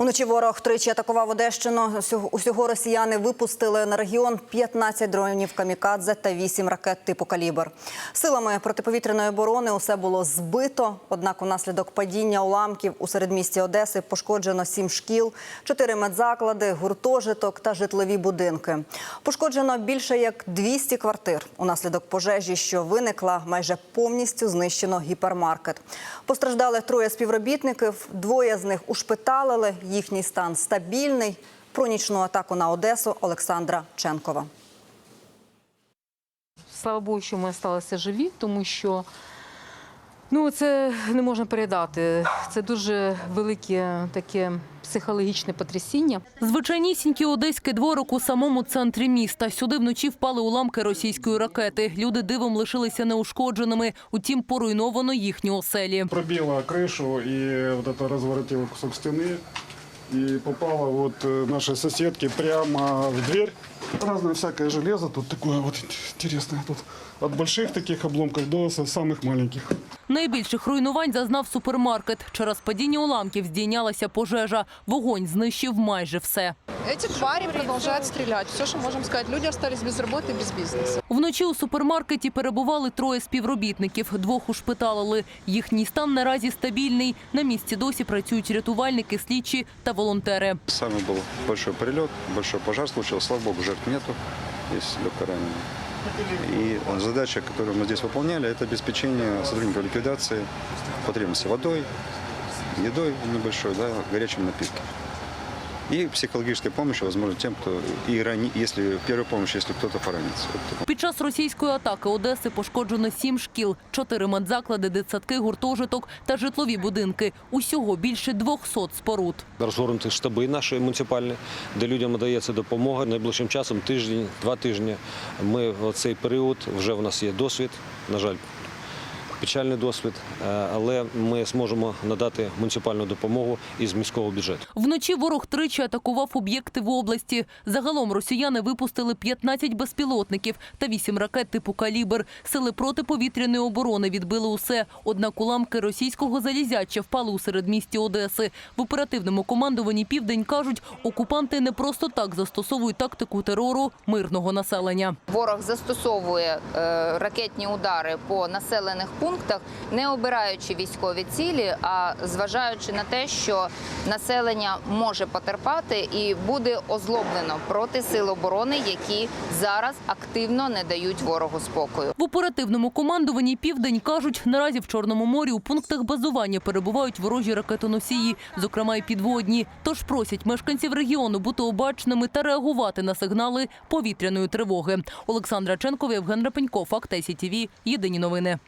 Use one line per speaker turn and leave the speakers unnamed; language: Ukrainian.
Уночі ворог тричі атакував Одещину. Усього- росіяни випустили на регіон 15 дронів камікадзе та 8 ракет типу калібр. Силами протиповітряної оборони усе було збито. Однак, унаслідок падіння уламків у середмісті Одеси пошкоджено 7 шкіл, 4 медзаклади, гуртожиток та житлові будинки. Пошкоджено більше як 200 квартир. Унаслідок пожежі, що виникла, майже повністю знищено гіпермаркет. Постраждали троє співробітників. Двоє з них ушпиталили Їхній стан стабільний. Про нічну атаку на Одесу Олександра Ченкова.
Слава Богу, що ми залишилися живі, тому що ну, це не можна передати. Це дуже велике таке психологічне потрясіння. Звичайнісінький одеський дворик у самому центрі міста. Сюди вночі впали уламки російської ракети. Люди дивом лишилися неушкодженими, утім поруйновано їхні оселі.
пробила крышу и вот это разворотило кусок стены и попала вот э, нашей соседке прямо в дверь. Разное всякое железо тут такое вот интересное тут. От больших таких обломков до самых маленьких.
Найбільших руйнувань зазнав супермаркет. Через падіння уламків здійнялася пожежа. Вогонь знищив майже все.
Эти твари продолжают стрелять. Все, что можем сказать. Люди остались без работы, без бизнеса.
Вночі у супермаркеті перебували троє співробітників. Двох ушпиталили. Їхній стан наразі стабільний. На місці досі працюють рятувальники, слідчі та волонтери.
Самый был большой прилет, большой пожар случился. Слава богу, жертв нету. Есть легкое ранение. И задача, которую мы здесь выполняли, это обеспечение сотрудников ликвидации потребности водой, едой небольшой, да, горячим напитком. И психологической помощи, возможно, тем, кто и рани, если первая помощь, если кто-то поранится.
Під час російської атаки Одеси пошкоджено сім шкіл, чотири медзаклади, дитсадки, гуртожиток та житлові будинки. Усього більше 200 споруд.
розгорнуті штаби наші муніципальні, де людям надається допомога. Найближчим часом тиждень, два тижні. Ми в цей період вже в нас є досвід. На жаль, печальний досвід, е, але ми зможемо надати муніципальну допомогу із міського бюджету.
Вночі ворог тричі атакував об'єкти в області. Загалом росіяни випустили 15 безпілотників та 8 ракет типу «Калібр». Сили протиповітряної оборони відбили усе. Однак уламки російського залізяча впали у середмісті Одеси. В оперативному командуванні «Південь» кажуть, окупанти не просто так застосовують тактику терору мирного населення.
Ворог застосовує е, ракетні удари по населених пунктах, не обираючи військові цілі, а зважаючи на те, що населення може потерпати і буде озлоблено проти сил оборони, які зараз активно не дають ворогу спокою.
В оперативному командуванні «Південь» кажуть, наразі в Чорному морі у пунктах базування перебувають ворожі ракетоносії, зокрема й підводні. Тож просять мешканців регіону бути обачними та реагувати на сигнали повітряної тривоги. Олександра Ченкова, Євген Рапенько, Факт ТСІТВ. Єдині новини.